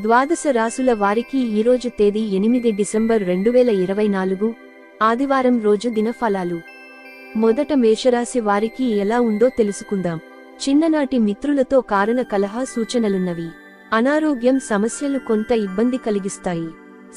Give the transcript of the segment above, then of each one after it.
ద్వాదశ రాసుల వారికి ఈరోజు తేదీ ఎనిమిది డిసెంబర్ రెండు వేల ఇరవై నాలుగు ఆదివారం రోజు దినఫలాలు. మొదట మేషరాశి వారికి ఎలా ఉందో తెలుసుకుందాం. చిన్ననాటి మిత్రులతో కారణ కలహ సూచనలున్నవి. అనారోగ్యం సమస్యలు కొంత ఇబ్బంది కలిగిస్తాయి.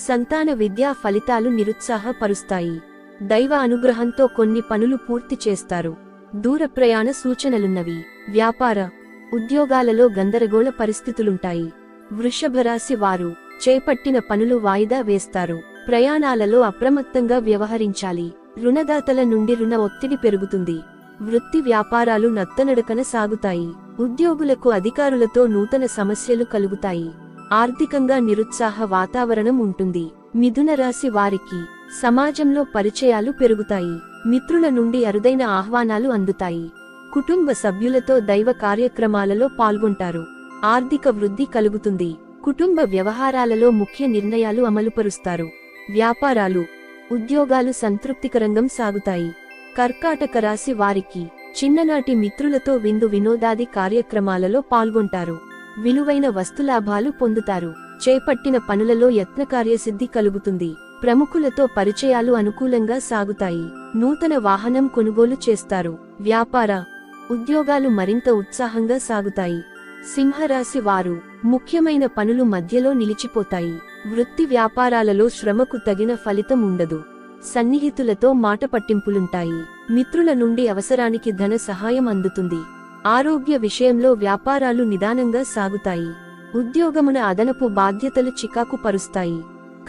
సంతాన విద్యా ఫలితాలు నిరుత్సాహపరుస్తాయి. దైవ అనుగ్రహంతో కొన్ని పనులు పూర్తి చేస్తారు. దూర ప్రయాణ సూచనలున్నవి. వ్యాపార ఉద్యోగాలలో గందరగోళ పరిస్థితులుంటాయి. వృషభరాశి వారు చేపట్టిన పనులు వాయిదా వేస్తారు. ప్రయాణాలలో అప్రమత్తంగా వ్యవహరించాలి. రుణదాతల నుండి రుణ ఒత్తిడి పెరుగుతుంది. వృత్తి వ్యాపారాలు నత్తనడకన సాగుతాయి. ఉద్యోగులకు అధికారులతో నూతన సమస్యలు కలుగుతాయి. ఆర్థికంగా నిరుత్సాహ వాతావరణం ఉంటుంది. మిథున రాశి వారికి సమాజంలో పరిచయాలు పెరుగుతాయి. మిత్రుల నుండి అరుదైన ఆహ్వానాలు అందుతాయి. కుటుంబ సభ్యులతో దైవ కార్యక్రమాలలో పాల్గొంటారు. ఆర్థిక వృద్ధి కలుగుతుంది. కుటుంబ వ్యవహారాలలో ముఖ్య నిర్ణయాలు అమలుపరుస్తారు. వ్యాపారాలు ఉద్యోగాలు సంతృప్తికరంగం సాగుతాయి. కర్కాటక రాశి వారికి చిన్ననాటి మిత్రులతో విందు వినోదాది కార్యక్రమాలలో పాల్గొంటారు. విలువైన వస్తులాభాలు పొందుతారు. చేపట్టిన పనులలో యత్నకార్యసిద్ధి కలుగుతుంది. ప్రముఖులతో పరిచయాలు అనుకూలంగా సాగుతాయి. నూతన వాహనం కొనుగోలు చేస్తారు. వ్యాపార ఉద్యోగాలు మరింత ఉత్సాహంగా సాగుతాయి. సింహరాశి వారు ముఖ్యమైన పనులు మధ్యలో నిలిచిపోతాయి. వృత్తి వ్యాపారాలలో శ్రమకు తగిన ఫలితం ఉండదు. సన్నిహితులతో మాట పట్టింపులుంటాయి. మిత్రుల నుండి అవసరానికి ధన సహాయం అందుతుంది. ఆరోగ్య విషయంలో వ్యాపారాలు నిదానంగా సాగుతాయి. ఉద్యోగమున అదనపు బాధ్యతలు చికాకు పరుస్తాయి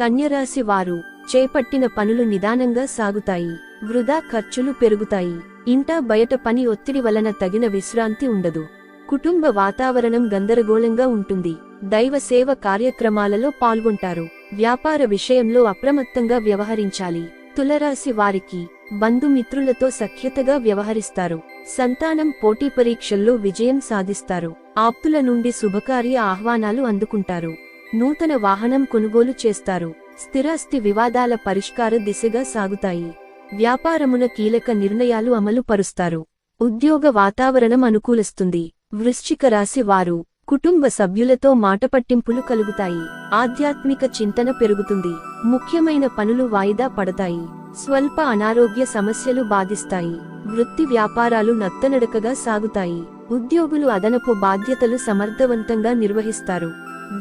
కన్యరాశి వారు చేపట్టిన పనులు నిదానంగా సాగుతాయి. వృధా ఖర్చులు పెరుగుతాయి. ఇంటా బయట పని ఒత్తిడి వలన తగిన విశ్రాంతి ఉండదు. కుటుంబ వాతావరణం గందరగోళంగా ఉంటుంది. దైవ సేవ కార్యక్రమాలలో పాల్గొంటారు. వ్యాపార విషయంలో అప్రమత్తంగా వ్యవహరించాలి. తులరాశి వారికి బంధుమిత్రులతో సఖ్యతగా వ్యవహరిస్తారు. సంతానం పోటీ పరీక్షల్లో విజయం సాధిస్తారు. ఆప్తుల నుండి శుభకార్య ఆహ్వానాలు అందుకుంటారు. నూతన వాహనం కొనుగోలు చేస్తారు. స్థిరాస్తి వివాదాల పరిష్కార దిశగా సాగుతాయి. వ్యాపారమున కీలక నిర్ణయాలు అమలు పరుస్తారు. ఉద్యోగ వాతావరణం అనుకూలిస్తుంది. వృశ్చిక రాశి వారు కుటుంబ సభ్యులతో మాటపట్టింపులు కలుగుతాయి. ఆధ్యాత్మిక చింతన పెరుగుతుంది. ముఖ్యమైన పనులు వాయిదా పడతాయి. స్వల్ప అనారోగ్య సమస్యలు బాధిస్తాయి. వృత్తి వ్యాపారాలు నత్తనడకగా సాగుతాయి. ఉద్యోగులు అదనపు బాధ్యతలు సమర్థవంతంగా నిర్వహిస్తారు.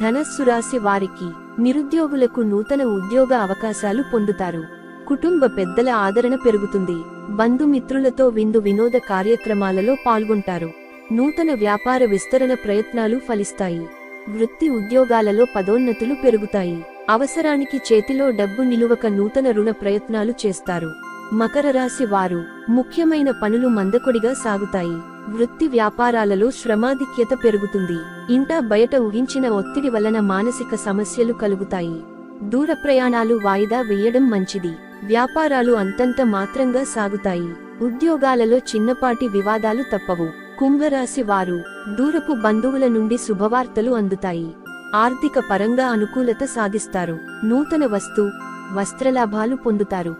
ధనస్సు రాశి వారికి నిరుద్యోగులకు నూతన ఉద్యోగ అవకాశాలు పొందుతారు. కుటుంబ పెద్దల ఆదరణ పెరుగుతుంది. బంధుమిత్రులతో విందు వినోద కార్యక్రమాలలో పాల్గొంటారు. నూతన వ్యాపార విస్తరణ ప్రయత్నాలు ఫలిస్తాయి. వృత్తి ఉద్యోగాలలో పదోన్నతులు పెరుగుతాయి. అవసరానికి చేతిలో డబ్బు నిలువక నూతన రుణ ప్రయత్నాలు చేస్తారు. మకర రాశి వారు ముఖ్యమైన పనులు మందకొడిగా సాగుతాయి. వృత్తి వ్యాపారాలలో శ్రమాధిక్యత పెరుగుతుంది. ఇంటా బయట ఊహించిన ఒత్తిడి వలన మానసిక సమస్యలు కలుగుతాయి. దూర ప్రయాణాలు వాయిదా వేయడం మంచిది. వ్యాపారాలు అంతంత మాత్రంగా సాగుతాయి. ఉద్యోగాలలో చిన్నపాటి వివాదాలు తప్పవు. కుంభరాశి వారు దూరపు బంధువుల నుండి శుభవార్తలు అందుతాయి. ఆర్థిక పరంగా అనుకూలత సాధిస్తారు. నూతన వస్తు వస్త్రలాభాలు పొందుతారు.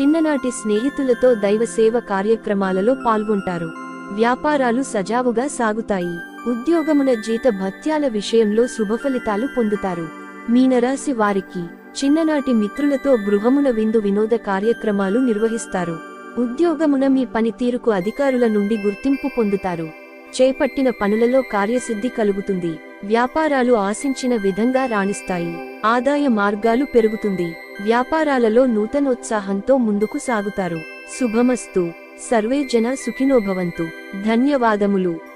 చిన్ననాటి స్నేహితులతో దైవ సేవ కార్యక్రమాలలో పాల్గొంటారు. వ్యాపారాలు సజావుగా సాగుతాయి. ఉద్యోగమున జీత భత్యాల విషయంలో శుభఫలితాలు పొందుతారు. మీనరాశి వారికి చిన్ననాటి మిత్రులతో గృహమున విందు వినోద కార్యక్రమాలు నిర్వహిస్తారు. ఉద్యోగమున మీ పనితీరుకు అధికారుల నుండి గుర్తింపు పొందుతారు. చేపట్టిన పనులలో కార్యసిద్ధి కలుగుతుంది. వ్యాపారాలు ఆశించిన విధంగా రాణిస్తాయి. ఆదాయ మార్గాలు పెరుగుతుంది. వ్యాపారాలలో నూతనోత్సాహంతో ముందుకు సాగుతారు. శుభమస్తు. సర్వే జన సుఖినోభవంతు. ధన్యవాదములు.